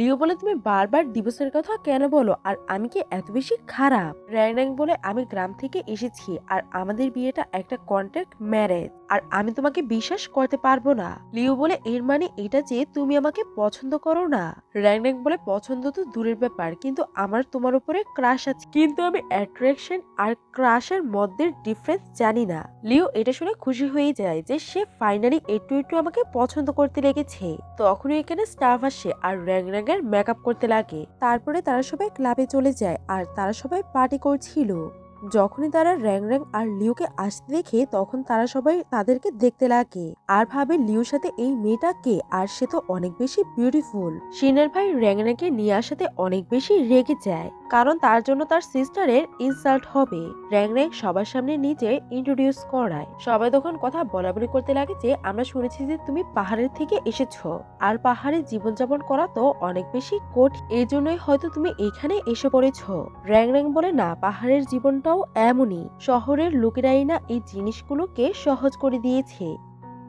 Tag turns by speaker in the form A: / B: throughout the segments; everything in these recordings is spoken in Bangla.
A: লিও বলে, তুমি বারবার দিবসের কথা কেন বলো? আর আমি কি এত বেশি খারাপ? র্যাং র্যাং বলে, আমি গ্রাম থেকে এসেছি, আর আমাদের বিয়েটা একটা কন্ট্রাক্ট ম্যারেজ, আর আমি তোমাকে বিশ্বাস করতে পারব না। লিও বলে, এর মানে এটা যে তুমি আমাকে পছন্দ করো না? র্যাং র্যাং বলে, পছন্দ তো দূরের ব্যাপার, কিন্তু আমার তোমার উপরে ক্রাশ আছে। কিন্তু আমি অ্যাট্রাকশন আর ক্রাশের মধ্যে ডিফারেন্স জানি না। লিও এটা শুনে খুশি হয়ে যায় যে, সে ফাইনালি একটু একটু আমাকে পছন্দ করতে লেগেছে। তখনই এখানে স্টাফ আসে, আর র্যাং র্যাং এর মেকআপ করতে লাগে। তারপরে তারা সবাই ক্লাবে চলে যায় আর তারা সবাই পার্টি করছিল। যখনই তারা র্যাং র্যাং আর লিউকে আসতে দেখে, তখন তারা সবাই তাদেরকে দেখতে লাগে। আর ভাবে লিউর সাথে এই মেয়েটা কে? আর সে তো অনেক বেশি বিউটিফুল সিনের ভাই র্যাং র্যাংকে নিয়ে আসাতে অনেক বেশি রেগে যায়, কারণ তার জন্য তার সিস্টারের ইনসাল্ট হবে। র্যাং র্যাং সবার সামনে নিজে ইন্ট্রোডিউস করায়। সবাই তখন কথা বলা বলি করতে লাগে যে, আমরা শুনেছি যে তুমি পাহাড়ের থেকে এসেছ। আর পাহাড়ে জীবনযাপন করা তো অনেক বেশি কঠিন। এই জন্যই হয়তো তুমি এখানে এসে পড়েছ। র্যাং র্যাং বলে, না, পাহাড়ের জীবনটাও এমনই। শহরের লোকেরাই না এই জিনিসগুলোকে সহজ করে দিয়েছে।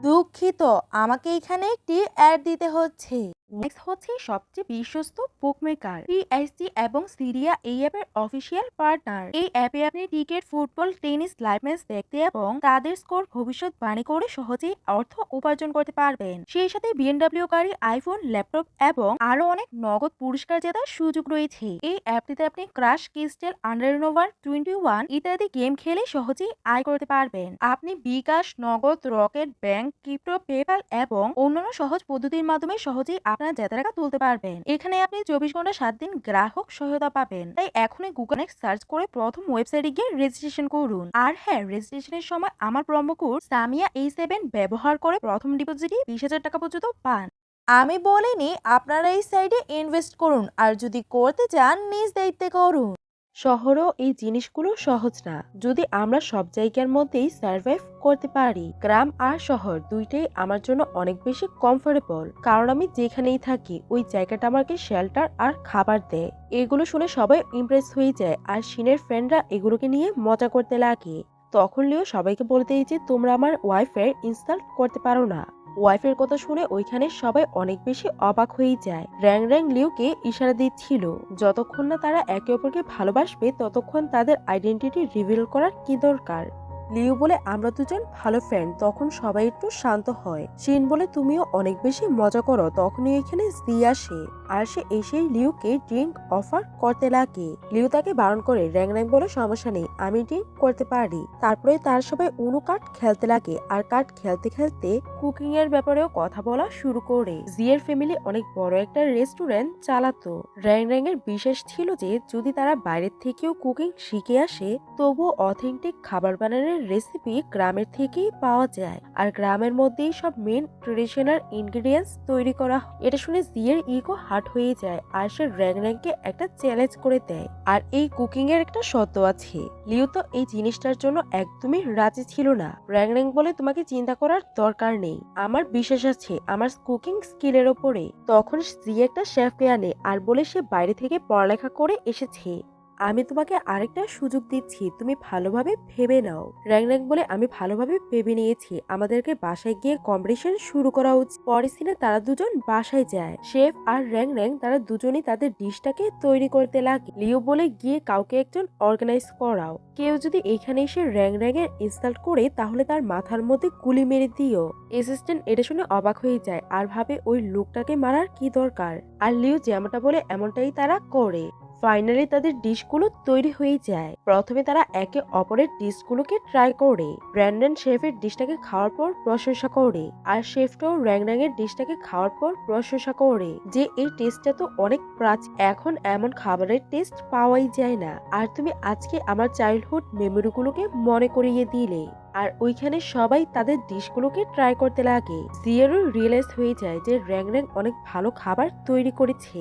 B: দুঃখিত, আমাকে এখানে একটি অ্যাড দিতে হচ্ছে। নেক্সট হচ্ছে সবচেয়ে বিশ্বস্ত বুকমেকার পিএসজি এবং সিরিয়া এই অ্যাপের অফিসিয়াল পার্টনার এই অ্যাপে আপনি cricket football tennis live match দেখতে এবং তাদের স্কোর ভবিষ্যৎবাণী করে সহজেই অর্থ উপার্জন করতে পারবেন। সেই সাথে বিএনডাব্লিউ গাড়ি আইফোন ল্যাপটপ এবং আরও অনেক নগদ পুরস্কার জেতার সুযোগ রয়েছে। এই অ্যাপটিতে আপনি ক্রাশ কিস্টেল আন্ডারনোভার টোয়েন্টি ওয়ান ইত্যাদি গেম খেলে সহজেই আয় করতে পারবেন। আপনি বিকাশ, নগদ, রকেট, ব্যাংক ক্রিপ্টো পেপাল এবং অন্যান্য সহজ পদ্ধতির মাধ্যমে সহজেই আপনার জেতা টাকা তুলতে পারবেন। এখানে আপনি চব্বিশ ঘণ্টা সাত দিন গ্রাহক সহায়তা পাবেন। তাই এখনই গুগল গুগলে সার্চ করে প্রথম ওয়েবসাইটে গিয়ে রেজিস্ট্রেশন করুন। আর হ্যাঁ রেজিস্ট্রেশনের সময় আমার প্রমো কোড সামিয়া এই সেভেন ব্যবহার করে প্রথম ডিপোজিটে বিশ হাজার টাকা পর্যন্ত পান। আমি বলিনি, আপনারা এই সাইডে ইনভেস্ট করুন। আর যদি করতে চান, নিজ দায়িত্বে করুন।
A: শহরেও এই জিনিসগুলো সহজ না। যদি আমরা সব জায়গার মধ্যেই সার্ভাইভ করতে পারি, গ্রাম আর শহর দুইটাই আমার জন্য অনেক বেশি কমফোর্টেবল কারণ আমি যেখানেই থাকি, ওই জায়গাটা আমাকে শেল্টার আর খাবার দেয়। এগুলো শুনে সবাই ইমপ্রেস হয়ে যায় আর সিনের ফ্রেন্ডরা এগুলোকে নিয়ে মজা করতে লাগে। তখন লিও সবাইকে বলে দেয় যে তোমরা আমার ওয়াইফের ইনস্টল করতে পারো না। ওয়াইফের কথা শুনে ওইখানে সবাই অনেক বেশি অবাক হয়ে যায়। র্যাং র্যাং লিউকে ইশারা দিচ্ছিল, যতক্ষণ না তারা একে অপরকে ভালোবাসবে, ততক্ষণ তাদের আইডেন্টিটি রিভিল করার কি দরকার? লিউ বলে, আমরা দুজন ভালো ফ্রেন্ড তখন সবাই একটু শান্ত হয়। শিন বলে, তুমিও অনেক বেশি মজা করো। তখনই এখানে জি আসে। আর সে এসে লিউকে ড্রিঙ্ক অফার করতে লাগে। লিউ তাকে বারণ করে, র্যাং র্যাং বলে, সমস্যা নেই, আমি ড্রিঙ্ক করতে পারি। তারপরে তার সবাই উনু কাঠ খেলতে লাগে। আর কাঠ খেলতে খেলতে কুকিং এর ব্যাপারেও কথা বলা শুরু করে। জিয়ের ফ্যামিলি অনেক বড় একটা রেস্টুরেন্ট চালাতো। র্যাং র্যাং এর বিশেষ ছিল যে, যদি তারা বাইরের থেকেও কুকিং শিখে আসে, তবুও অথেন্টিক খাবার বানানোর রেসিপি গ্রামের থেকেই পাওয়া যায়। আর গ্রামের মধ্যেই সব মেন ট্রেডিশনাল ইনগ্রিডিয়েন্টস তৈরি করা। এটা শুনে জিয়ের ইগো হার্ট হয়ে যায় আর সে র্যাং র্যাংকে একটা চ্যালেঞ্জ করে দেয়। আর এই কুকিং এর একটা শর্ত আছে। লিও তো এই জিনিসটার জন্য একদমই রাজি ছিল না। র্যাং র্যাং বলে তোমাকে চিন্তা করার দরকার নেই। আমার বিশ্বাস আছে আমার কুকিং স্কিলের ওপরে। তখন জি একটা শেফকে আনে আর বলে সে বাইরে থেকে পড়ালেখা করে এসেছে। আমি তোমাকে আরেকটা সুযোগ দিচ্ছি, তুমি ভালোভাবে ভেবে নাও। র্যাং র্যাং বলে আমি ভালোভাবে ভেবে নিয়েছি, আমাদেরকে বাসায় গিয়ে কম্পিটিশন শুরু করা উচিত। পরের সিনে তারা দুজন বাসায় যায়। শেফ আর র্যাং র্যাং তারা দুজনই তাদের ডিশটাকে তৈরি করতে লাগে। লিও বলে, গিয়ে কাউকে একজন অর্গানাইজ করাও। কেউ যদি এখানে এসে র্যাং র্যাং এর ইনস্টল করে, তাহলে তার মাথার মধ্যে গুলি মেরে দিও। অ্যাসিস্ট্যান্ট এটা শুনে অবাক হয়ে যায়, আর ভাবে ওই লোকটাকে মারার কি দরকার? আর লিও যেমনটা বলে, এমনটাই তারা করে। ফাইনালি তাদের ডিশগুলো তৈরি হয়ে যায়। প্রথমে তারা একে অপরের ডিশগুলোকে ট্রাই করে। ব্র্যান্ডন শেফের ডিশটাকে খাওয়ার পর প্রশংসা করে। আর শেফটাও র্যাং র্যাং এর ডিশটাকে খাওয়ার পর প্রশংসা করে। যে এই টেস্টটা তো অনেক প্রাচীন এখন এমন খাবারের টেস্ট পাওয়াই যায় না। আর তুমি আজকে আমার চাইল্ডহুড মেমোরিগুলোকে মনে করিয়ে দিলে। আর ওইখানে সবাই তাদের ডিশগুলোকে ট্রাই করতে লাগে। জিয়ারও রিয়েলাইজ হয়ে যায় যে র্যাং র্যাং অনেক ভালো খাবার তৈরি করেছে।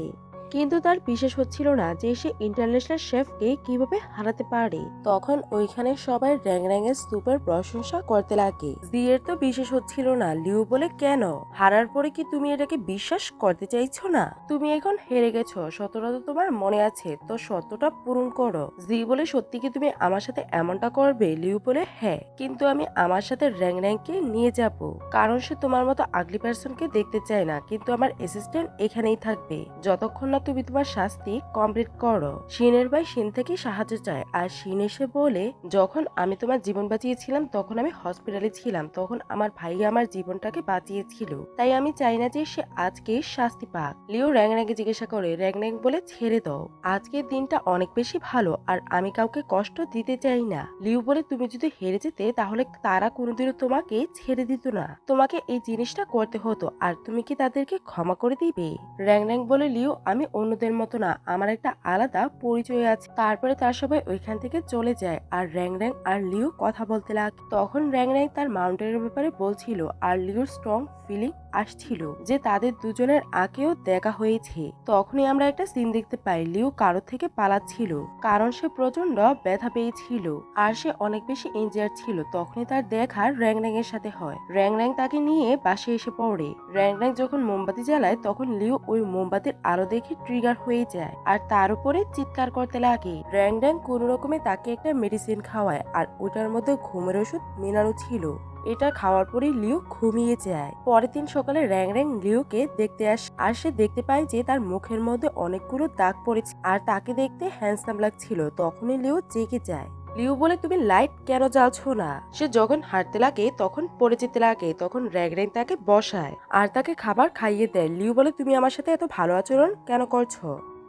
A: কিন্তু তার বিশ্বাস হচ্ছিল না যে সে ইন্টারন্যাশনাল শেফকে কীভাবে হারাতে পারে। তখন ওইখানে সবাই র্যাং র্যাঙের সুপের প্রশংসা করতে লাগে। জিয়ের তো বিশ্বাস হচ্ছিল না, লিউ বলে, কেন? হারার পরে কি তুমি এটাকে বিশ্বাস করতে চাইছো না? তুমি এখন হেরে গেছো সতটা তো তোমার মনে আছে, তো সত্যটা পূরণ করো। জি বলে, সত্যি কি তুমি আমার সাথে এমনটা করবে? লিউ বলে হ্যাঁ কিন্তু আমি আমার সাথে র্যাং র্যাংকে নিয়ে যাব। কারণ সে তোমার মতো আগলি পার্সনকে দেখতে চায় না, কিন্তু আমার অ্যাসিস্ট্যান্ট এখানেই থাকবে। যতক্ষণ না তুমি তোমার শাস্তি কমপ্লিট করো। শিনের ভাই শিন থেকে সাহায্য চায়। আর শিন এসে বলে, যখন আমি তোমার জীবন বাঁচিয়েছিলাম, তখন আমি হসপিটালে ছিলাম। তখন আমার ভাই আমার জীবনটাকে বাঁচিয়েছিল। তাই আমি চাই না যে সে আজকে শাস্তি পাক। লিও র্যাং র্যাংকে জিজ্ঞাসা করে র্যাং র্যাং বলে ছেড়ে দাও। আজকের দিনটা অনেক বেশি ভালো, আর আমি কাউকে কষ্ট দিতে চাই না। লিও বলে, তুমি যদি হেরে যেতে, তাহলে তারা কোনোদিনও তোমাকে ছেড়ে দিত না। তোমাকে এই জিনিসটা করতে হতো, আর তুমি কি তাদেরকে ক্ষমা করে দিবে? র্যাং র্যাং বলে, লিও, আমি অন্যদের মতো না, আমার একটা আলাদা পরিচয় আছে। তারপরে তার সবাই ওইখান থেকে চলে যায় আর র্যাং র্যাং আর লিও কথা বলতে লাগে। তখন র্যাং র্যাং তার মাউন্টেনের ব্যাপারে বলছিল আর লিওর স্ট্রং ফিলিং আসছিল যে তাদের দুজনের আগেও দেখা হয়েছে। তখনই আমরা একটা সিন দেখতে পাই, লিও কারও থেকে পালাচ্ছিল। কারণ সে প্রচণ্ড ব্যথা পেয়েছিল। আর সে অনেক বেশি ইনজার ছিল। তখনই তার দেখা র্যাং এর সাথে হয়। র্যাং র্যাং তাকে নিয়ে বাসে এসে পড়ে। র্যাং র্যাং যখন মোমবাতি জ্বালায়, তখন লিও ওই মোমবাতির আলো দেখে ট্রিগার হয়ে যায়। আর তার উপরে চিৎকার করতে লাগে। র্যাং র্যাং কোনো রকমে তাকে একটা মেডিসিন খাওয়ায়। আর ওটার মধ্যে ঘুমের ওষুধ মেনানো ছিল। এটা খাওয়ার পরে লিও ঘুমিয়ে যায়। পরের দিন সকালে র্যাং র্যাং লিওকে দেখতে আসে আর সে দেখতে পায় যে তার মুখের মধ্যে অনেকগুলো দাগ পড়েছে আর তাকে দেখতে হ্যান্ডসাম লাগছিল। তখনই লিও জেগে যায়। লিও বলে, তুমি লাইট কেন জ্বালছো না? সে যখন হাঁটতে লাগে, তখন পড়ে যেতে লাগে। তখন র্যাং র্যাং তাকে বসায় আর তাকে খাবার খাইয়ে দেয়। লিও বলে, তুমি আমার সাথে এত ভালো আচরণ কেন করছ?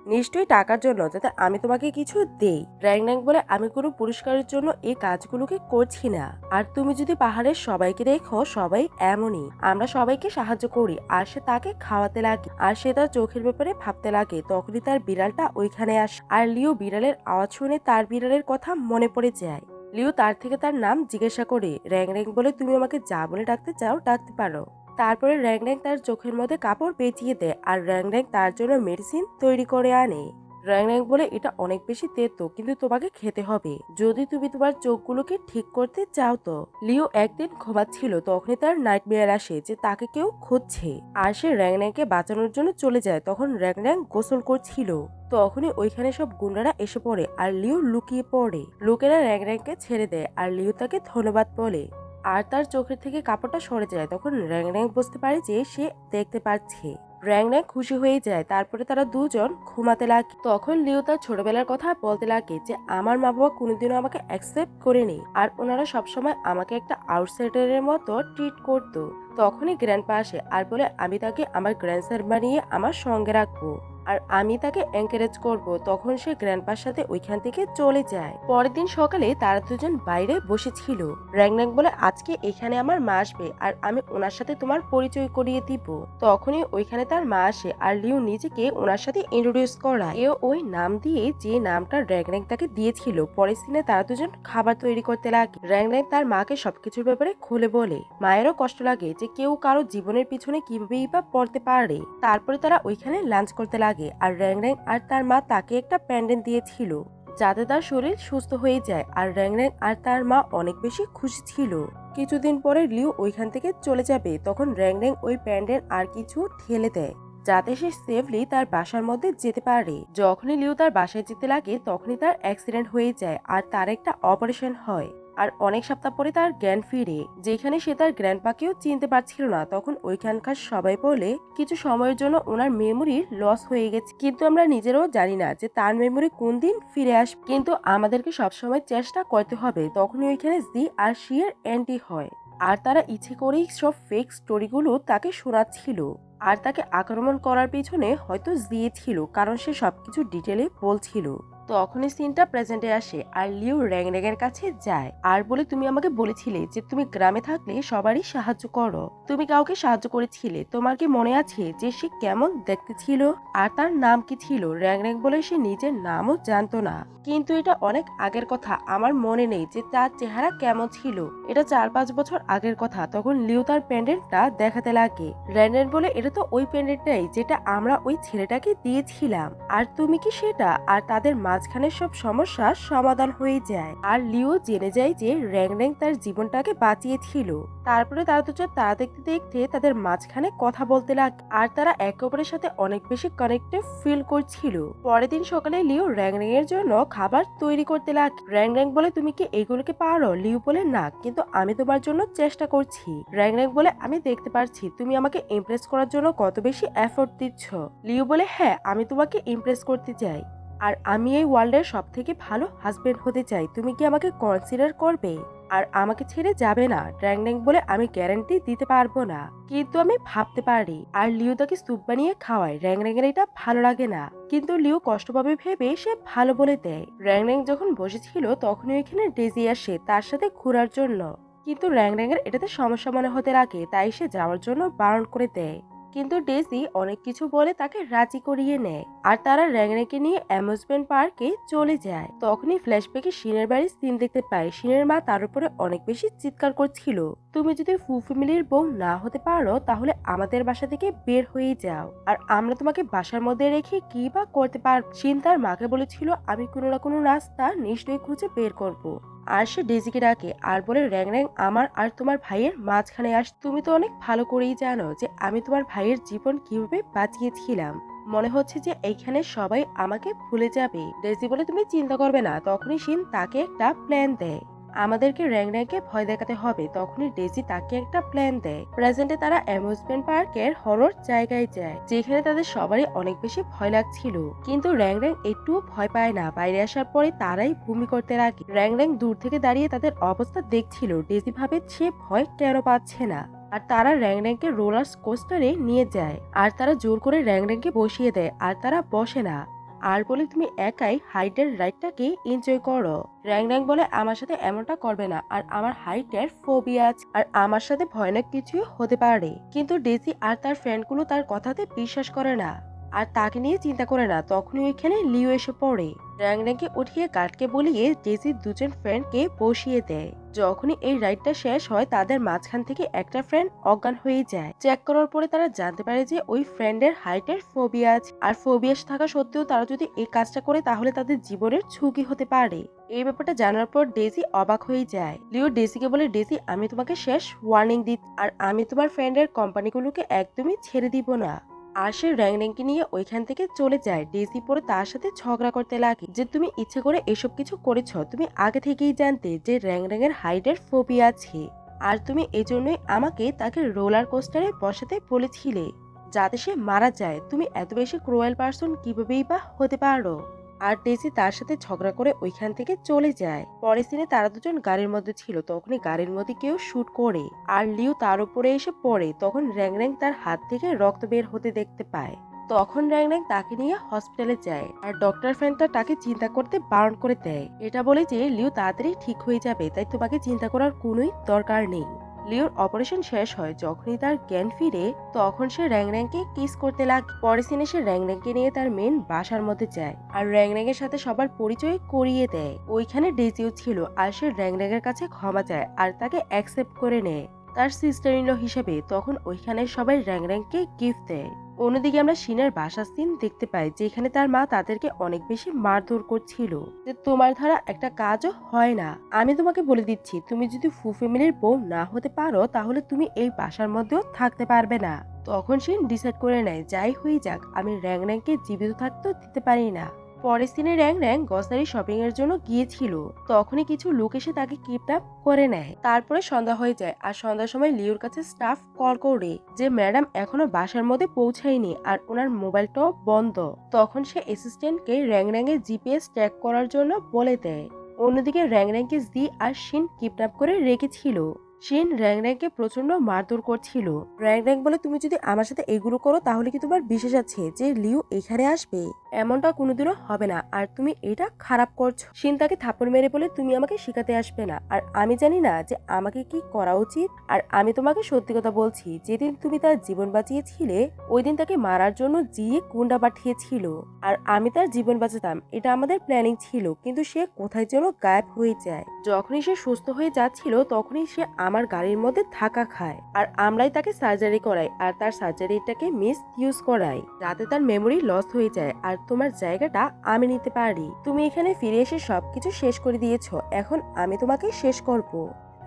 A: নিশ্চয়ই টাকার জন্য, যাতে আমি তোমাকে কিছু দেই। র্যাং র্যাং বলে, আমি কোনো পুরস্কারের জন্য এই কাজগুলোকে করছি না। আর তুমি যদি পাহাড়ের সবাইকে দেখো, সবাই এমনই। আমরা সবাইকে সাহায্য করি, আর সে তাকে খাওয়াতে লাগে, আর সে তার চোখের ব্যাপারে ভাবতে লাগে। তখনই তার বিড়ালটা ওইখানে আসে। আর লিও বিড়ালের আওয়াজ শুনে তার বিড়ালের কথা মনে পড়ে যায়। লিও তার থেকে তার নাম জিজ্ঞাসা করে, র্যাং র্যাং বলে, তুমি আমাকে যা বলে ডাকতে চাও, ডাকতে পারো। তারপরে র্যাং র্যাং তার চোখের মধ্যে কাপড় পেঁচিয়ে দেয় আর র্যাং র্যাং তার জন্য মেডিসিন তৈরি করে আনে। র্যাং র্যাং বলে, এটা অনেক বেশি তেতো, কিন্তু তোমাকে খেতে হবে। যদি তুমি তোমার চোখগুলোকে ঠিক করতে চাও তো। লিও একদিন ঘুমাচ্ছিল, তখনই তার নাইট মেয়ার আসে যে তাকে কেউ খুঁজছে। আর সে র্যাং র্যাংকে বাঁচানোর জন্য চলে যায়, তখন র্যাং র্যাং গোসল করছিল। তখনই ওইখানে সব গুন্ডারা এসে পড়ে আর লিও লুকিয়ে পড়ে। লোকেরা র্যাং র্যাংকে ছেড়ে দেয় আর লিও তাকে ধন্যবাদ বলে। আর তার চোখের থেকে কাপড়টা সরে যায়। তখন র্যাং র্যাং বুঝতে পারে যে সে দেখতে পাচ্ছে। র্যাং র্যাং খুশি হয়ে যায়। তারপরে তারা দুজন ঘুমাতে লাগে। তখন লিও তার ছোটবেলার কথা বলতে লাগে যে, আমার মা বাবা কোনোদিনও আমাকে অ্যাকসেপ্ট করেনি। আর ওনারা সবসময় আমাকে একটা আউটসাইডারের মতো ট্রিট করতো। তখনই গ্র্যান্ডপা আসে আর বলে, আমি তাকে আমার গ্র্যান্ডসার বানিয়ে আমার সঙ্গে রাখব। আর আমি তাকে এনকারেজ করব তখন সে গ্র্যান্ডপার সাথে ওইখান থেকে চলে যায়। পরের দিন সকালে তারা দুজন বাইরে বসেছিল। র্যাংর্যাং বলে, আজকে এখানে আমার মা আসবে আর আমি ওনার সাথে তোমার পরিচয় করিয়ে দিব। তখনই ওইখানে তার মা আসে আর লিউ নিজেকে ওনার সাথে ইন্ট্রোডিউস করায়। এও ওই নাম দিয়ে যে নামটা র্যাংর্যাং তাকে দিয়েছিল, পরের দিনে তারা দুজন খাবার তৈরি করতে লাগে। র্যাংর্যাং তার মাকে সবকিছুর ব্যাপারে খুলে বলে, মায়েরও কষ্ট লাগে যে কেউ কারও জীবনের পিছনে কিভাবেই বা পড়তে পারে। তারপরে তারা ওইখানে লাঞ্চ করতে লাগে আর র্যাং আর তার মা তাকে একটা প্যান্ডেন্ট দিয়েছিল, যাতে তার শরীর সুস্থ হয়ে যায়। আর র্যাং র্যাং আর তার মা অনেক বেশি খুশি ছিল। কিছুদিন পরে লিও ওইখান থেকে চলে যাবে, তখন র্যাং র্যাং ওই প্যান্ডেন্ট আর কিছু ঠেলে দেয়, যাতে সে সেফলি তার বাসার মধ্যে যেতে পারে। যখনই লিও তার বাসায় যেতে লাগে, তখনই তার অ্যাক্সিডেন্ট হয়ে যায় আর তার একটা অপারেশন হয়। আর অনেক সপ্তাহ পরে তার জ্ঞান ফিরে। যেখানে সে তার গ্র্যান্ডপাকেও চিনতে পারছিল না, তখন ওইখানকার সবাই বলে, কিছু সময়ের জন্য ওনার মেমোরি লস হয়ে গেছে। কিন্তু আমরা নিজেরাও জানি না যে তার মেমোরি কোন দিন ফিরে আসবে কিন্তু আমাদেরকে সবসময় চেষ্টা করতে হবে, তখনই ওইখানে জি আর এর এন্ট্রি হয়। আর তারা ইচ্ছে করেই সব ফেক স্টোরিগুলো তাকে শোনাচ্ছিল। আর তাকে আক্রমণ করার পেছনে হয়তো জিয়ে ছিল, কারণ সে সবকিছু ডিটেলে বলছিল। তখনই সিনটা প্রেজেন্টে আসে আর লিও র্যাং র্যাংয়ের কাছে যায়। আর বলে তুমি আমাকে বলেছিলে যে তুমি গ্রামে থাকলে সবারই সাহায্য করো। তুমি কাউকে সাহায্য করেছিলে। তোমার কি মনে আছে যে সে কেমন দেখতে ছিল? আর তার নাম কি ছিল? র্যাং র্যাং বলে সে নিজের নামও জানতো না। কিন্তু এটা অনেক আগের কথা। আমার মনে নেই যে তার চেহারা কেমন ছিল। এটা চার পাঁচ বছর আগের কথা। তখন লিও তার প্যান্ডেন্টটা দেখাতে লাগে। র্যান্ডেন বলে, এটা তো ওই প্যান্ডেন্টটাই যেটা আমরা ওই ছেলেটাকে দিয়েছিলাম। আর তুমি কি সেটা? আর তাদের মাঝখানে সব সমস্যার সমাধান হয়ে যায়। আর লিও জেনে যায় যে র্যাং র্যাং তার জীবনটাকে বাঁচিয়েছিল। তারপরে তারা দুজন তারা দেখতে দেখতে তাদের মাঝখানে কথা বলতে লাগ আর তারা একে অপরের সাথে অনেক বেশি কানেক্টেড ফিল করছিল। পরের দিন সকালে লিও র্যাং র্যাং এর জন্য খাবার তৈরি করতে লাগ র্যাং র্যাং বলে, তুমি কি এগুলোকে পারো? লিও বলে, না, কিন্তু আমি তোমার জন্য চেষ্টা করছি। র্যাং র্যাং বলে, আমি দেখতে পারছি, তুমি আমাকে ইমপ্রেস করার জন্য কত বেশি এফোর্ট দিচ্ছ। লিও বলে হ্যাঁ আমি তোমাকে ইমপ্রেস করতে চাই। আর আমি এই ওয়ার্ল্ডের সব থেকে ভালো হাজবেন্ড হতে চাই। তুমি কি আমাকে কনসিডার করবে? আর আমাকে ছেড়ে যাবে না। ড্যাং ড্যাং বলে আমি গ্যারান্টি দিতে পারব না। কিন্তু আমি ভাবতে পারি। আর লিও তাকে স্যুপ বানিয়ে খাওয়ায়। র্যাং র্যাংয়ের এটা ভালো লাগে না। কিন্তু লিও কষ্ট পাবে ভেবে সে ভালো বলে দেয়। র্যাং র্যাং যখন বসেছিল, তখনই ওইখানে ডেজি আসে তার সাথে ঘোরার জন্য। কিন্তু র্যাং র্যাংয়ের এটাতে সমস্যা মনে হতে লাগে, তাই সে যাওয়ার জন্য বারণ করে দেয়। কিন্তু ডেজি অনেক কিছু বলে তাকে রাজি করিয়ে নেয়। আর তারা র্যাংরেকে নিয়ে অ্যামিউজমেন্ট পার্কে চলে যায়। তখনই ফ্ল্যাশব্যাকে সিনের বাড়ির সিন দেখতে পায়। সিনের মা তার উপরে অনেক বেশি চিৎকার করছিল। তুমি যদি ফু ফ্যামিলির বউ না হতে পারো, তাহলে আমাদের বাসা থেকে বের হয়ে যাও। আর আমরা তোমাকে বাসার মধ্যে রেখে কি বা করতে পার সিন তার মাকে বলেছিল, আমি কোনো না কোনো রাস্তা নিশ্চয়ই খুঁজে বের করব। আর সে ডেজিকে ডাকে, আর বলে, র্যাং র্যাং, আমার আর তোমার ভাইয়ের মাঝখানে আস। তুমি তো অনেক ভালো করেই জানো যে আমি তোমার ভাইয়ের জীবন কীভাবে বাঁচিয়েছিলাম। মনে হচ্ছে যে এইখানে সবাই আমাকে ভুলে যাবে। ডেজি বলে, তুমি চিন্তা করবে না, তখনই সিন তাকে একটা প্ল্যান দেয়। আমাদেরকে র্যাং র্যাংকে ভয় দেখাতে হবে, তখনই ডেজি তাকে একটা প্ল্যান দেয়। প্রেজেন্টে তারা অ্যামিউজমেন্ট পার্কের হরর জায়গায় যায়, যেখানে তাদের সবারই অনেক বেশি ভয় লাগছিল। কিন্তু র্যাং র্যাং একটুও ভয় পায় না, বাইরে আসার পরে তারাই ভূমি করতে লাগে র্যাং র্যাং দূর থেকে দাঁড়িয়ে তাদের অবস্থা দেখছিল ডেজি ভাবে সে ভয় কেন পাচ্ছে না। আর তারা র্যাং র্যাংকে রোলার কোস্টারে নিয়ে যায়, আর তারা জোর করে র্যাং র্যাংকে বসিয়ে দেয়, আর তারা বসে না। আর বলে তুমি একাই হাইটের রাইডটাকে এনজয় করো। র্যাং র্যাং বলে, আমার সাথে এমনটা করবে না। আর আমার হাইটের ফোবিয়া আছে। আর আমার সাথে ভয়ানক কিছুই হতে পারে। কিন্তু ডেজি আর তার ফ্রেন্ডগুলো তার কথাতে বিশ্বাস করে না। আর তাকে নিয়ে চিন্তা করে না, তখনই ওইখানে লিও এসে পড়ে। র্যাং র্যাংকে উঠিয়ে গার্ডকে বলিয়ে ডেজির দুজন ফ্রেন্ডকে বসিয়ে দেয়। যখনই এই রাইডটা শেষ হয়, তাদের মাঝখান থেকে একটা ফ্রেন্ড অজ্ঞান হয়ে যায়। চেক করার পরে তারা জানতে পারে যে ওই ফ্রেন্ডের হাইটের ফোবিয়া আছে। আর ফোবিয়াস থাকা সত্ত্বেও তারা যদি এই কাজটা করে, তাহলে তাদের জীবনের ঝুঁকি হতে পারে। এই ব্যাপারটা জানার পর ডেজি অবাক হয়ে যায়। লিও ডেজিকে বলে ডেজি আমি তোমাকে শেষ ওয়ার্নিং দিই আর আমি তোমার ফ্রেন্ডের কোম্পানিগুলোকে একদমই ছেড়ে দিব না। আর সে র্যাং র্যাংকে নিয়ে ওইখান থেকে চলে যায়। ডেজি পরে তার সাথে ঝগড়া করতে লাগে যে, তুমি ইচ্ছে করে এসব কিছু করেছ। তুমি আগে থেকেই জানতে যে র্যাং র্যাং এর হাইডের ফোবিয়া আছে। আর তুমি এজন্যই আমাকে তাকে রোলার কোস্টারে বসাতে বলেছিলে যাতে সে মারা যায়। তুমি এত বেশি ক্রুয়েল পার্সন কীভাবেই বা হতে পারো? আর ডেজি তার সাথে ঝগড়া করে ওইখান থেকে চলে যায়। পরের দিনে তারা দুজন গাড়ির মধ্যে ছিল, তখনই গাড়ির মধ্যে কেউ শুট করে। আর লিও তার উপরে এসে পড়ে, তখন র্যাং র্যাং তার হাত থেকে রক্ত বের হতে দেখতে পায়। তখন র্যাং র্যাং তাকে নিয়ে হসপিটালে যায় আর ডক্টর ফ্রেন্ডটা তাকে চিন্তা করতে বারণ করে দেয়। এটা বলে যে লিও তাড়াতাড়ি ঠিক হয়ে যাবে, তাই তোমাকে চিন্তা করার কোনোই দরকার নেই। লিওর অপারেশন শেষ হয় যখনই তার জ্ঞান ফিরে, তখন সে র্যাং র্যাংকে কিস করতে লাগে। পরে সিনে সে র্যাং র্যাংকে নিয়ে তার মেন বাসার মধ্যে যায় আর র্যাং র্যাংয়ের সাথে সবার পরিচয় করিয়ে দেয়। ওইখানে ডেজিও ছিল আর সে র্যাং র্যাংয়ের কাছে ক্ষমা চায় আর তাকে অ্যাকসেপ্ট করে নেয়। তার সিস্টার ইন হিসেবে তখন ওইখানে সবাই র্যাং র্যাংকে গিফট দেয়। অন্যদিকে আমরা সিনের বাসার সিন দেখতে পাই, যেখানে তার মা তাদেরকে অনেক বেশি মারধর করছিল। যে তোমার ধারা একটা কাজও হয় না। আমি তোমাকে বলে দিচ্ছি, তুমি যদি ফু ফ্যামিলির বউ না হতে পারো, তাহলে তুমি এই বাসার মধ্যেও থাকতে পারবে না। তখন সে ডিসাইড করে নেয়, যাই হয়ে যাক, আমি র্যাং র্যাংকে জীবিত থাকতেও দিতে পারি না। পরের দিনে র্যাং র্যাং গ্রসারি শপিং এর জন্য গিয়েছিল। তখনই কিছু লোক এসে তাকে কিডন্যাপ করে নেয়। তারপরে সন্ধ্যা হয়ে যায় আর সন্ধ্যার সময় লিওর কাছে স্টাফ কল করে যে ম্যাডাম এখনও বাসার মধ্যে পৌঁছায়নি আর ওনার মোবাইলটাও বন্ধ। তখন সে অ্যাসিস্ট্যান্টকে র্যাং র্যাং এর জিপিএস ট্র্যাক করার জন্য বলে দেয়। অন্যদিকে র্যাং র্যাংকে জি আর শিন কিডন্যাপ করে রেখেছিল। শিন র্যাং র্যাংকে প্রচণ্ড মারধর করছিল। র্যাং র্যাং বলে, তুমি যদি আমার সাথে এগুলো করো, তাহলে কি তোমার বিশ্বাস আছে যে লিও এখানে আসবে? এমনটা কোনোদিনও হবে না। আর তুমি এটা খারাপ করছ। শিন তাকে থাপ্পড় মেরে বলে তুমি আমাকে শিখাতে আসবে না। আর আমি জানি না যে আমাকে কি করা উচিত। আর আমি তোমাকে সত্যি কথা বলছি, যেদিন তুমি তার জীবন বাঁচিয়েছিলে ওই দিন তাকে মারার জন্য জিয়ে গুন্ডা পাঠিয়েছিল। আর আমি তার জীবন বাঁচাতাম, এটা আমাদের প্ল্যানিং ছিল, কিন্তু সে কোথায় যেন গায়েব হয়ে যায়। যখনই সে সুস্থ হয়ে যাচ্ছিল, তখনই সে আমার গাড়ির মধ্যে থাকা খায়। আর আমরাই তাকে সার্জারি করাই, আর তার সার্জারিটাকে মিস ইউজ করাই, যাতে তার মেমোরি লস হয়ে যায়। আর তোমার জায়গাটা আমি নিতে পারি। তুমি এখানে ফিরে এসে সবকিছু শেষ করে দিয়েছ। এখন আমি তোমাকে শেষ করব।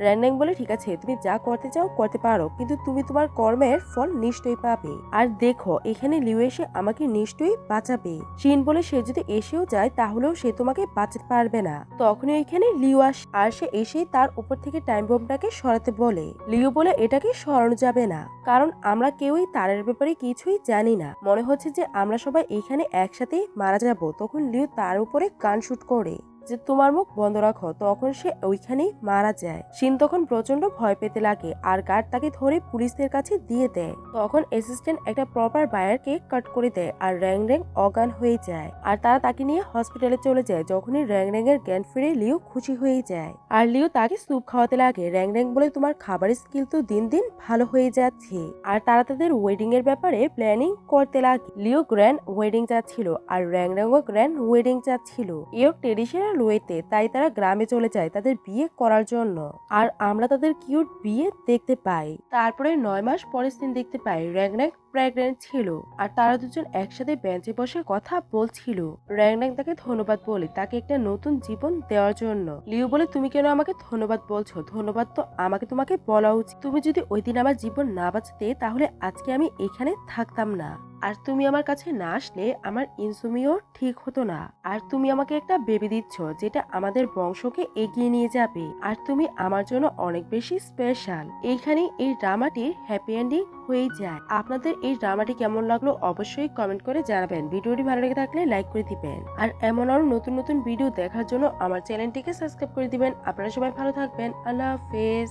A: র্যান্ডাং বলে, ঠিক আছে, তুমি যা করতে চাও করতে পারো, কিন্তু তুমি তোমার কর্মের ফল নিশ্চয়ই পাবে। আর দেখো, এখানে লিউ এসে আমাকে নিশ্চয়ই বাঁচাবে। শিন বলে, সে যদি এসেও যায়, তাহলেও সে তোমাকে বাঁচাতে পারবে না। তখনই এখানে লিউ আস, আর সে এসেই তার উপর থেকে টাইম বোমটাকে সরাতে বলে। লিউ বলে, এটাকে সরানো যাবে না, কারণ আমরা কেউই তারের ব্যাপারে কিছুই জানি না। মনে হচ্ছে যে আমরা সবাই এখানে একসাথে মারা যাব। তখন লিউ তার উপরে গান শুট করে। যে তোমার মুখ বন্ধ রাখো, তখন সে ওইখানেই মারা যায়। শিন তখন প্রচণ্ড ভয় পেতে লাগে আর গার্ড তাকে ধরে পুলিশদের কাছে দিয়ে দেয়। তখন অ্যাসিস্ট্যান্ট একটা প্রপার বায়ারকে কাট করে দেয় আর র্যাং র্যাং অজ্ঞান হয়ে যায়। আর তারা তাকে নিয়ে হসপিটালে চলে যায়, যখনই র্যাং র্যাং এর জ্ঞান ফিরে লিও খুশি হয়ে যায়। আর লিও তাকে স্যুপ খাওয়াতে লাগে। র্যাং র্যাং বলে তোমার খাবারের স্কিল তো দিন দিন ভালো হয়ে যাচ্ছে। আর তারা তাদের ওয়েডিং এর ব্যাপারে প্ল্যানিং করতে লাগে। লিও গ্র্যান্ড ওয়েডিং যাচ্ছিল আর র্যাং র্যাংও গ্র্যান্ড ওয়েডিং যাচ্ছিল। এও ট্রেডিশনাল ওয়েতে তাই তারা গ্রামে চলে যায় তাদের বিয়ে করার জন্য। আর আমরা তাদের কিউট বিয়ে দেখতে পাই। তারপরে নয় মাস পরের দিন দেখতে পাই। র্যাং প্রেগনেন্ট ছিল আর তারা দুজন একসাথে বেঞ্চে বসে কথা বলছিল। র্যাং র্যাং তাকে ধন্যবাদ বলে তাকে একটা নতুন জীবন দেওয়ার জন্য। লিও বলে, তুমি কেন আমাকে ধন্যবাদ বলছো? ধন্যবাদ তো আমাকে তোমাকে বলা উচিত। তুমি যদি ওই দিন আমার জীবন না বাঁচতে, তাহলে আজকে আমি এখানে থাকতাম না। আর তুমি আমার কাছে না আসলে আমার ইনসুমিও ঠিক হতো না। আর তুমি আমাকে একটা বেবি দিচ্ছ, যেটা আমাদের বংশকে এগিয়ে নিয়ে যাবে। আর তুমি আমার জন্য অনেক বেশি স্পেশাল এইখানে এই ড্রামাটির হ্যাপি এন্ডিং হয়ে যায়। আপনাদের এই ড্রামাটি কেমন লাগল অবশ্যই কমেন্ট করে জানাবেন। ভিডিওটি ভালো লেগে থাকলে লাইক করে দিবেন। আর এমন আরও নতুন নতুন ভিডিও দেখার জন্য আমার চ্যানেলটিকে সাবস্ক্রাইব করে দিবেন। আপনারা সবাই ভালো থাকবেন। আল্লাহ হাফেজ।